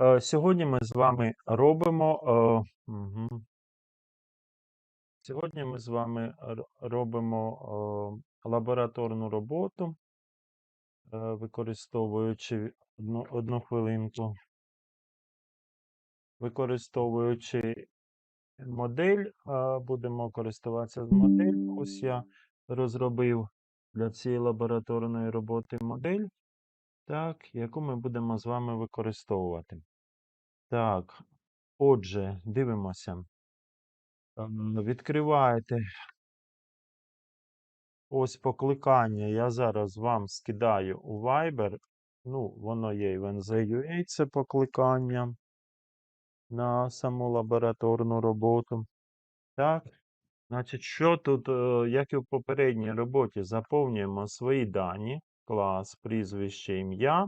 Е, Сьогодні ми з вами робимо. е. Сьогодні ми з вами робимо е, лабораторну роботу, використовуючи одну, одну хвилинку, використовуючи модель, будемо користуватися модель. Ось я розробив для цієї лабораторної роботи модель, так, яку ми будемо з вами використовувати. Так, отже, дивимося. Ем, Відкриваєте ось покликання. Я зараз вам скидаю у Viber. Ну, воно є і в NZ.UA, це покликання на саму лабораторну роботу. Так. Значить, що тут, е, як і в попередній роботі, заповнюємо свої дані, клас, прізвище, ім'я.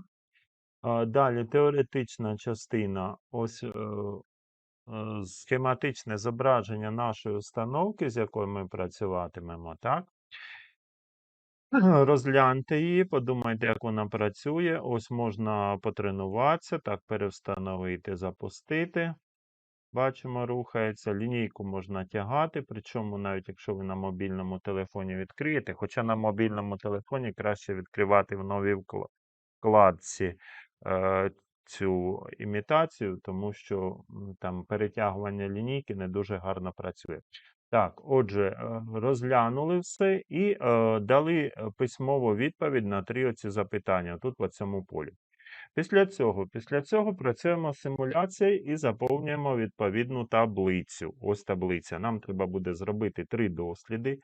Далі теоретична частина, ось е, е, схематичне зображення нашої установки, з якою ми працюватимемо, так? Розгляньте її, подумайте, як вона працює. Ось можна потренуватися, так, перевстановити, запустити. Бачимо, рухається. Лінійку можна тягати, причому навіть якщо ви на мобільному телефоні відкриєте, хоча на мобільному телефоні краще відкривати в новій вкладці е, цю імітацію, тому що там перетягування лінійки не дуже гарно працює. Так, отже, е, розглянули все і е, дали е, письмову відповідь на три оці запитання тут в цьому полі. Після цього, після цього працюємо з симуляцією і заповнюємо відповідну таблицю. Ось таблиця. Нам треба буде зробити три досліди.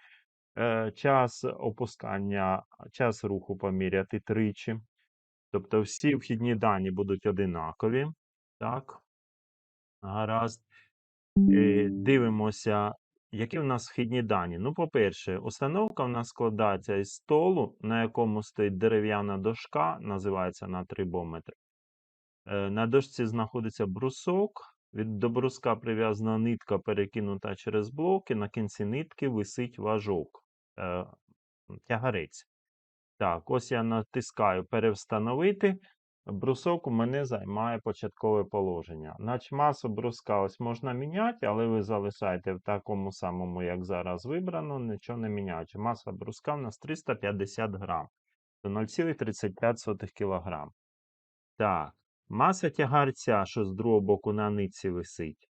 Е, час опускання, час руху поміряти тричі. Тобто всі вхідні дані будуть одинакові. Так. Гаразд. Е, Дивимося, які в нас вхідні дані. Ну, по-перше, установка в нас складається із столу, на якому стоїть дерев'яна дошка, називається на трибометр. Е, На дошці знаходиться брусок. Від до бруска прив'язана нитка, перекинута через блок, і на кінці нитки висить важок, е, тягарець. Так, ось я натискаю перевстановити. Брусок у мене займає початкове положення. Значить, масу бруска ось можна міняти, але ви залишаєте в такому самому, як зараз вибрано, нічого не міняючи. Маса бруска в нас 350 грам. Це 0,35 кг. Так, маса тягарця, що з другого боку на нитці висить.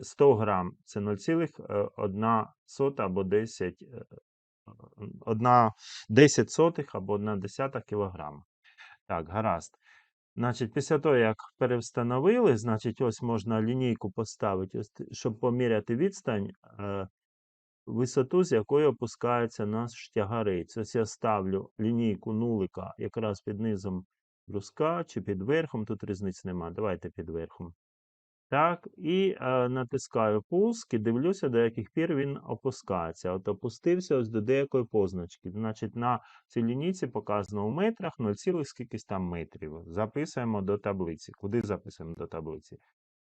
100 грам це 0,1 або 10, е, одна 10 сотих або 1 десята кілограма. Так, гаразд. Значить, після того, як перевстановили, значить, ось можна лінійку поставити, ось, щоб поміряти відстань, е, висоту, з якої опускається наш тягарець. Ось я ставлю лінійку нулика якраз під низом бруска чи під верхом, тут різниць немає. Давайте під верхом. Так, і е, натискаю пуск і дивлюся, до яких пір він опускається. От опустився ось до деякої позначки. Значить, на цій лінійці показано у метрах 0, скількись там метрів. Записуємо до таблиці. Куди записуємо до таблиці?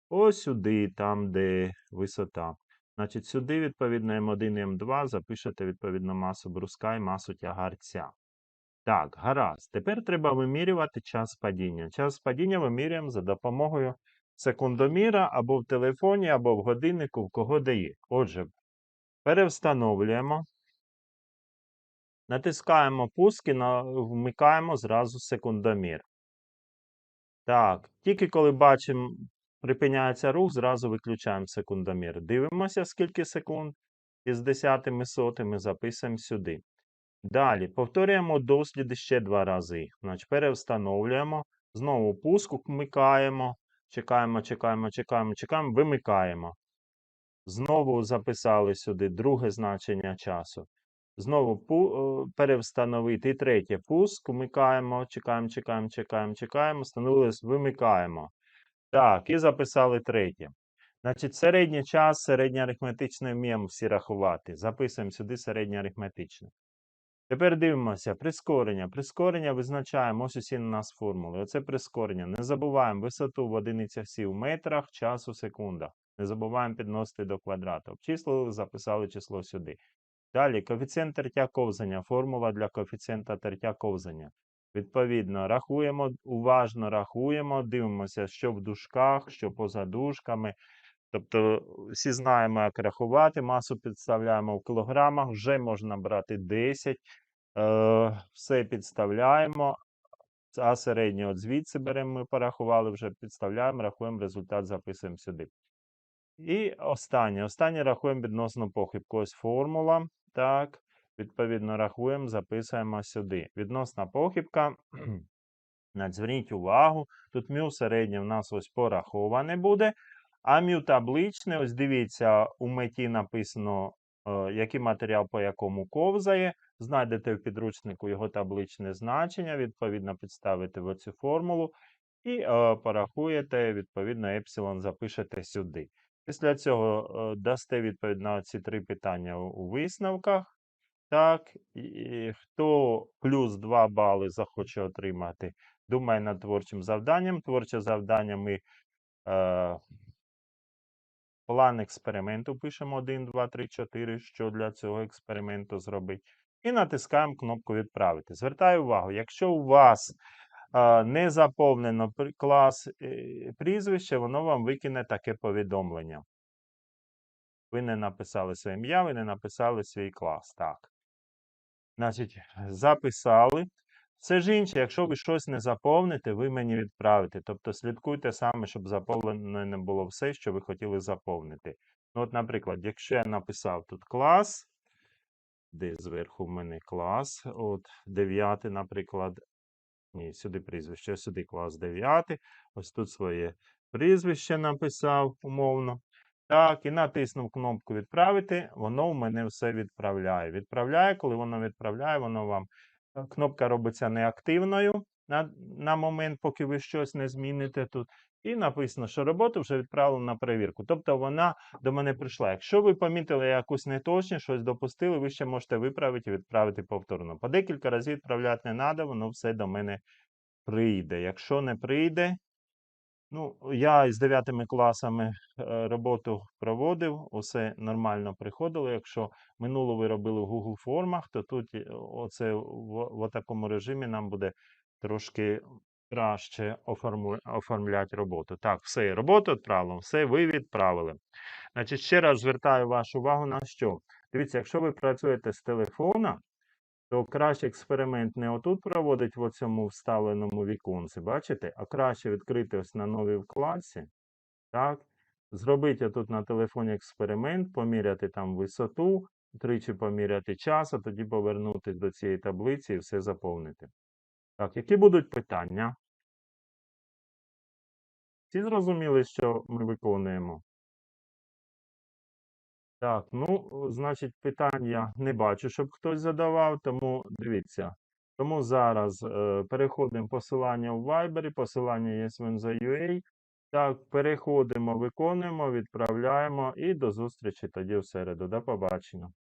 Ось сюди, там, де висота. Значить, сюди, відповідно, М1 і М2 запишете відповідно масу бруска і масу тягарця. Так, гаразд. Тепер треба вимірювати час падіння. Час падіння вимірюємо за допомогою секундоміра або в телефоні, або в годиннику, в кого де є. Отже, перевстановлюємо, натискаємо пуск і вмикаємо зразу секундомір. Так, тільки коли бачимо, припиняється рух, зразу виключаємо секундомір. Дивимося, скільки секунд, і з десятими сотими записуємо сюди. Далі повторюємо досліди ще два рази. Значить, перевстановлюємо, знову пуск вмикаємо, чекаємо, чекаємо, чекаємо, чекаємо, вимикаємо. Знову записали сюди друге значення часу. Знову перевстановити. І третє пуск, вмикаємо, чекаємо, чекаємо, чекаємо, чекаємо, встановилось, вимикаємо. Так, і записали третє. Значить, середній час, середнє арифметичне вміємо всі рахувати. Записуємо сюди середнє арифметичне. Тепер дивимося, прискорення. Прискорення визначаємо ось усі на нас формули. Оце прискорення. Не забуваємо висоту в одиницях сів в метрах, час у секундах. Не забуваємо підносити до квадрату. Обчислили, записали число сюди. Далі, коефіцієнт тертя ковзання. Формула для коефіцієнта тертя ковзання. Відповідно, рахуємо, уважно рахуємо, дивимося, що в дужках, що поза дужками. Тобто всі знаємо, як рахувати, масу підставляємо в кілограмах, вже можна брати 10. Е, все підставляємо, а середнє от звідси беремо, ми порахували, вже підставляємо, рахуємо, результат записуємо сюди. І останнє. Останнє рахуємо відносно похибку. Ось формула. Так, відповідно, рахуємо, записуємо сюди. Відносна похибка. Зверніть увагу, тут мю середнє в нас ось пораховане буде. А мю ось дивіться, у меті написано, е, який матеріал по якому ковзає. Знайдете в підручнику його табличне значення, відповідно, підставите в цю формулу і е, порахуєте, відповідно, епсилон запишете сюди. Після цього е, дасте відповідь на ці три питання у, у висновках. Так, і хто плюс 2 бали захоче отримати, думає над творчим завданням. Творче завдання ми е, план експерименту пишемо 1, 2, 3, 4, що для цього експерименту зробити. І натискаємо кнопку Відправити. Звертаю увагу, якщо у вас е, не заповнено клас е, прізвище, воно вам викине таке повідомлення. Ви не написали своє ім'я, ви не написали свій клас. Так. Значить, записали. Все ж інше, якщо ви щось не заповните, ви мені відправите. Тобто слідкуйте саме, щоб заповнено не було все, що ви хотіли заповнити. Ну, от, наприклад, якщо я написав тут клас, де зверху в мене клас, от 9, наприклад, ні, сюди прізвище, сюди клас 9, ось тут своє прізвище написав умовно. Так, і натиснув кнопку відправити, воно в мене все відправляє. Відправляє, коли воно відправляє, воно вам кнопка робиться неактивною на, на момент, поки ви щось не зміните тут. І написано, що роботу вже відправили на перевірку. Тобто вона до мене прийшла. Якщо ви помітили якусь неточність, щось допустили, ви ще можете виправити і відправити повторно. По декілька разів відправляти не треба, воно все до мене прийде. Якщо не прийде, Ну, я із 9 класами е, роботу проводив, усе нормально приходило. Якщо минуло ви робили в Google формах, то тут е, оце в, в такому режимі нам буде трошки краще оформу- оформляти роботу. Так, все, роботу відправлено, все ви відправили. Значить, ще раз звертаю вашу увагу на що. Дивіться, якщо ви працюєте з телефона, то краще експеримент не отут проводить в цьому вставленому віконці, бачите? А краще відкрити ось на новій вкладці. Так? Зробити тут на телефоні експеримент, поміряти там висоту, тричі поміряти час, а тоді повернутися до цієї таблиці і все заповнити. Так, які будуть питання? Всі зрозуміли, що ми виконуємо? Так, ну, значить, питання не бачу, щоб хтось задавав, тому дивіться. Тому зараз е, переходимо посилання в Viber, посилання є NZUA. Так, переходимо, виконуємо, відправляємо і до зустрічі тоді в середу. До побачення.